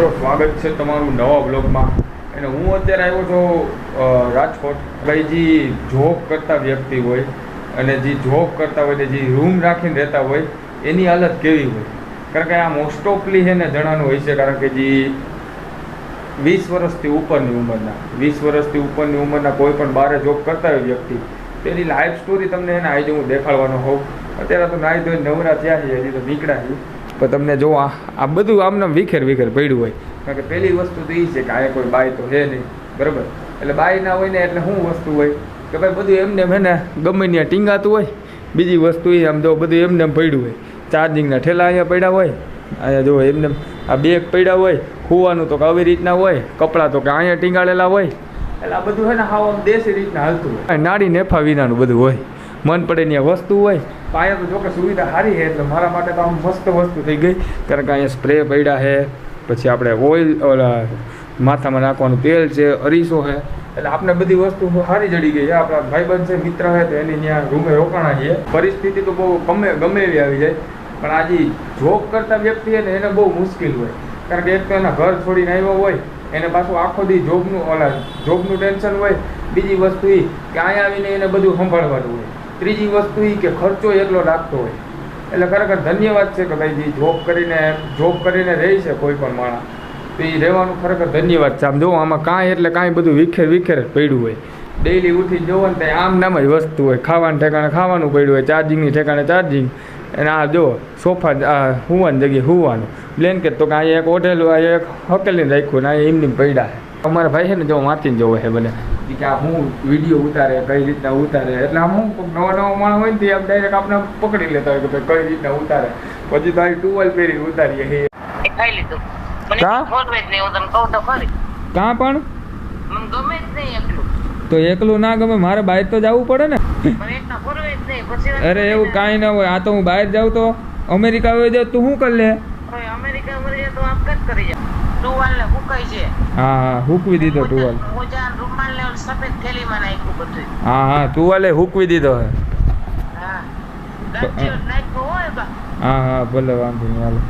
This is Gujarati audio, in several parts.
મિત્રો, સ્વાગત છે તમારું નવા બ્લોગમાં અને હું અત્યારે આવ્યો છું રાજકોટ. ભાઈ જે જોબ કરતા વ્યક્તિ હોય અને જે જોબ કરતા હોય, જે રૂમ રાખીને રહેતા હોય, એની હાલત કેવી હોય? કારણ કે આ મોસ્ટ ઓફલી છે ને જણાનું હોય છે, કારણ કે જે વીસ વર્ષથી ઉપરની ઉંમરના, વીસ વર્ષથી ઉપરની ઉંમરના કોઈ પણ બારે જોબ કરતા હોય વ્યક્તિ, તેની લાઈફ સ્ટોરી તમને એને આજે હું દેખાડવાનો હોઉં. અત્યારે તો નાહી ધોઈ નવરા થયા છે, હજી તો નીકળ્યા છે. પણ તમને જો આ આ બધું આમને વિખેર વિખેર પડ્યું હોય. કારણ કે પહેલી વસ્તુ તો એ છે કે અહીંયા કોઈ બાય તો છે નહીં. બરાબર? એટલે બાય ના હોય ને એટલે શું વસ્તુ હોય? કે ભાઈ બધું એમને એમ ગમે ત્યાં ટીંગાતું હોય, બીજી વસ્તુ એ આમ જો બધું એમને એમ પડ્યું હોય. ચાર્જિંગના ઠેલા અહીંયા પડ્યા હોય, અહીંયા જો એમને આ બેગ પડ્યા હોય ખુવાનું તો કે આવી રીતના હોય, કપડાં તો કે અહીંયા ટીંગાડેલા હોય. એટલે આ બધું છે ને હાવ આમ દેશી રીતના હાલતું હોય. નાડી નેફા વિનાનું બધું હોય. મન પડે ત્યાં વસ્તુ હોય. તો અહીંયા તો જોકે સુવિધા સારી છે એટલે મારા માટે તો આમ મસ્ત વસ્તુ થઈ ગઈ. કારણ કે અહીંયા સ્પ્રે પડ્યા છે, પછી આપણે ઓઇલ ઓલા માથામાં નાખવાનું તેલ છે, અરીસો છે. એટલે આપણે બધી વસ્તુ સારી જડી ગઈ છે. આપણા ભાઈબંધ છે, મિત્ર છે, તો એની ત્યાં રૂમે રોકાણા છીએ. પરિસ્થિતિ તો બહુ ગમે ગમે એવી આવી જાય. પણ આજે જોબ કરતા વ્યક્તિ છે ને, એને બહુ મુશ્કેલ હોય. કારણ કે એક તો એના ઘર છોડીને આવ્યો હોય, એને પાછું આખો દી જોબનું ઓલા જોબનું ટેન્શન હોય. બીજી વસ્તુ એ કે અહીંયા આવીને એને બધું સંભાળવાનું હોય. ત્રીજી વસ્તુ એ કે ખર્ચો એટલો લાગતો હોય. એટલે ખરેખર ધન્યવાદ છે કે ભાઈ જોબ કરીને જોબ કરીને રહે છે કોઈ પણ માણસ. તો એ રહેવાનું ખરેખર ધન્યવાદ છે. આમ જો આમાં કાંઈ એટલે કાંઈ બધું વિખેર વિખેર પડ્યું હોય. ડેઈલી ઉઠી જોવો ને ત્યાં આમ નામ જ વસ્તુ હોય. ખાવાનું ઠેકાણે ખાવાનું પડ્યું હોય ચાર્જિંગની ઠેકાણે ચાર્જિંગ અને આ જો સોફા, આ હુવાની જગ્યાએ હુવાનું. બ્લેન્કેટ તો કાંઈ એક ઓઢેલું એક હકેલીને રાખ્યું ને અહીંયા એમની પડ્યા અમારા ભાઈ છે ને, જો વાંચીને જવું છે ઈ કે આ હું વીડિયો ઉતારે કઈ રીતના ઉતારે? એટલે આમ હું નવા નવા માણસ હોય ને તે આમ ડાયરેક્ટ આપણે પકડી લેતા હોય કે ભાઈ કઈ રીતના ઉતારે. પછી તો ટુવેલ પહેરી ઉતારીએ હે ખાઈ લીધું. મને કા? જ નહીં હું તને કહું તો ખરી. કાં પણ? ગમે જ નહીં એકલું. તો એકલું ના ગમે મારે બહાર તો જવું પડે ને. અરે એવું કાંઈ ના હોય આ તો હું બહાર જાઉં તો અમેરિકા હોય જાઉં તું શું કરી લે? અમેરિકા અમેરિકા તો આમ કરી જાય ટુવાલ ને હુકાઈ છે. હા હા હુકવી દીધો ટુવાલ મોજા ને રૂમાલ ને ઓલી સફેદ થેલીમાં નાખ્યું બધું. હા હા ટુવાલે હૂકવી દીધો હે. હા. હોય બા. હા હા ભલે વાંધો નહીં હાલો.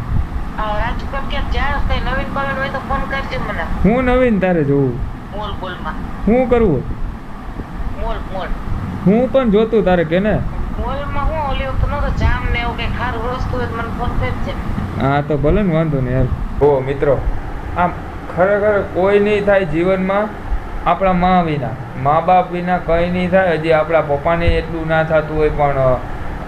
હું નવીન તારે જોવું હું કરવું હું પણ જોતું તારે કે ને? હું ઓલી વખત નતો જામ ને એવું કઈ ખારું વસ્તુ મને ફોન કરજે. હા તો ભલે ને વાંધો નહીં યાર ઓ મિત્રો આમ ખરેખર કોઈ નહીં થાય જીવનમાં આપણા મા વિના. મા બાપ વિના કંઈ નહીં થાય. હજી આપણા પપ્પાને એટલું ના થતું હોય, પણ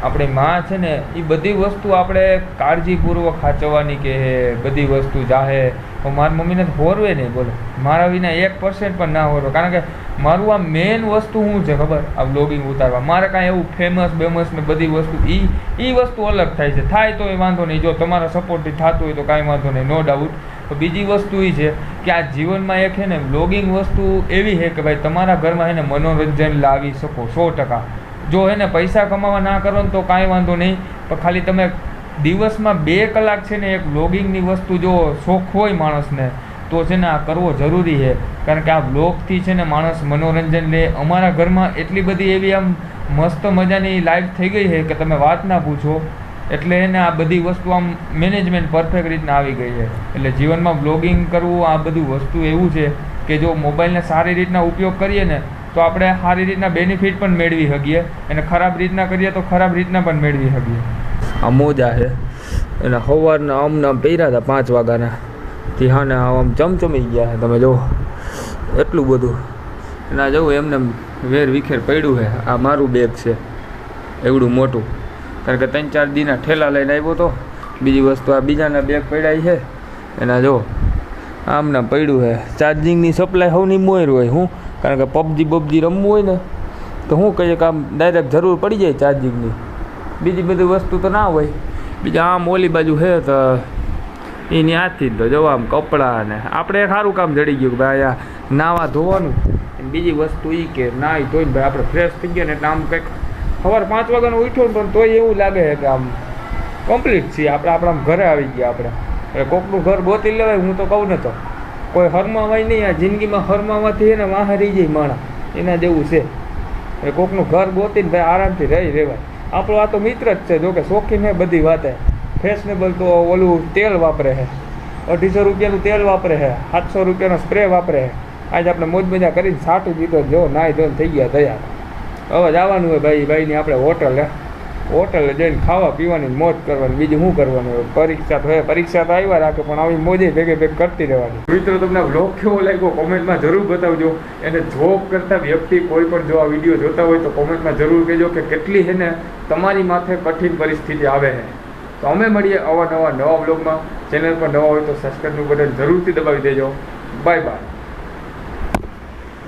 આપણી મા છે ને, એ બધી વસ્તુ આપણે કાળજીપૂર્વક સાચવવાની કે બધી વસ્તુ જાહે. તો મારી મમ્મીને હોરવે નહીં, બોલો. મારા વિના એક પર્સન્ટ પણ ના હોરવે. કારણ કે મારું આ મેઇન વસ્તુ શું છે ખબર? આ બ્લોગિંગ ઉતારવા. મારે કાંઈ એવું ફેમસ બેમસ ને બધી વસ્તુ એ એ વસ્તુ અલગ થાય છે. થાય તો એ વાંધો નહીં. જો તમારા સપોર્ટથી થતું હોય તો કાંઈ વાંધો નહીં. નો ડાઉટ બીજી વસ્તુ એ છે કે આ જીવનમાં એક છે ને બ્લોગિંગ વસ્તુ એવી છે કે ભાઈ તમારા ઘરમાં એને મનોરંજન લાવી શકો સો ટકા. જો એને પૈસા કમાવા ના કરો ને તો કાંઈ વાંધો નહીં, પણ ખાલી તમે દિવસમાં બે કલાક છે ને એક બ્લોગિંગની વસ્તુ જો શોખ હોય માણસને, તો છે ને આ કરવો જરૂરી છે. કારણ કે આ બ્લોગથી છે ને માણસ મનોરંજન લે. અમારા ઘરમાં એટલી બધી એવી આમ મસ્ત મજાની લાઈફ થઈ ગઈ છે કે તમે વાત ના પૂછો. એટલે એને આ બધી વસ્તુ આમ મેનેજમેન્ટ પરફેક્ટ રીતના આવી ગઈ છે. એટલે જીવનમાં બ્લોગિંગ કરવું આ બધું વસ્તુ એવું છે કે જો મોબાઈલને સારી રીતના ઉપયોગ કરીએ ને, તો આપણે સારી રીતના બેનિફિટ પણ મેળવી શકીએ અને ખરાબ રીતના કરીએ તો ખરાબ રીતના પણ મેળવી શકીએ. આ મોજા છે. એના સવારના આમના આમ પહેર્યા હતા પાંચ વાગ્યાના. થી હા ને આમ ચમચમી ગયા છે. તમે જુઓ એટલું બધું. એના જવું એમને વેર વિખેર પડ્યું છે. આ મારું બેગ છે. એવડું મોટું. કારણ કે ત્રણ ચાર દીના ઠેલા લઈને આવ્યો તો બીજી વસ્તુ આ બીજાના બેગ પડ્યા છે. એના જો આમ નામ પડ્યું છે. ચાર્જિંગની સપ્લાય સૌની મોર હોય હું, કારણ કે પબજી બબજી રમવું હોય ને, તો હું કહીએ કે આમ ડાયરેક્ટ જરૂર પડી જાય ચાર્જિંગની બીજી બધી વસ્તુ તો ના હોય. બીજા આમ ઓલી બાજુ છે તો એની હાથથી જ જો આમ કપડાં ને. આપણે સારું કામ જડી ગયું કે ભાઈ આ નાવા ધોવાનું. બીજી વસ્તુ એ કે નાહી ધોઈને ભાઈ આપણે ફ્રેશ થઈ ગયા ને એટલે આમ કંઈક સવાર પાંચ વાગ્યાનો ઉઠ્યો ને તોય એવું લાગે કે આમ કમ્પ્લીટ છીએ. આપણે આપણા ઘરે આવી ગયા આપણે. એટલે કોકનું ઘર ગોતી લેવાય, હું તો કહું ને તો. કોઈ હરમાવાય નહીં, આ જિંદગીમાં હરમાવાથી એને વાહ રહી જાય માણા એના જેવું છે. એટલે કોકનું ઘર ગોતીને ભાઈ આરામથી રહી રહેવાય. આપણો આ તો મિત્ર જ છે જોકે શોખીન હે બધી વાતે. ફેશનેબલ તો ઓલું તેલ વાપરે છે અઢીસો રૂપિયાનું તેલ વાપરે છે સાતસો રૂપિયાનો સ્પ્રે વાપરે છે આજે આપણે મોજ મજા કરીને સાટું દીધો જો નાય ધોન થઈ ગયા, તૈયાર. હવે જવાનું હોય ભાઈ, ભાઈની આપણે હોટલ હોટલે જઈને ખાવા પીવાની મોજ કરવાની, બીજું શું કરવાનું હોય? પરીક્ષા તો પરીક્ષા તો આવ્યા રાખે, પણ આવી મોજે ભેગે ભેગ કરતી રહેવાની. મિત્રો, તમને બ્લોગ કેવો લાગ્યો? કોમેન્ટમાં જરૂર બતાવજો. અને જોબ કરતા વ્યક્તિ કોઈ પણ જો આ વીડિયો જોતા હોય તો કોમેન્ટમાં જરૂર કહેજો કે કેટલી છે ને તમારી માથે કઠિન પરિસ્થિતિ આવે છે તો અમે મળીએ અવાનવા નવા નવા બ્લોગમાં ચેનલ પર નવા હોય તો સબસ્ક્રાઈબનું બટન જરૂરથી દબાવી દેજો. Bye bye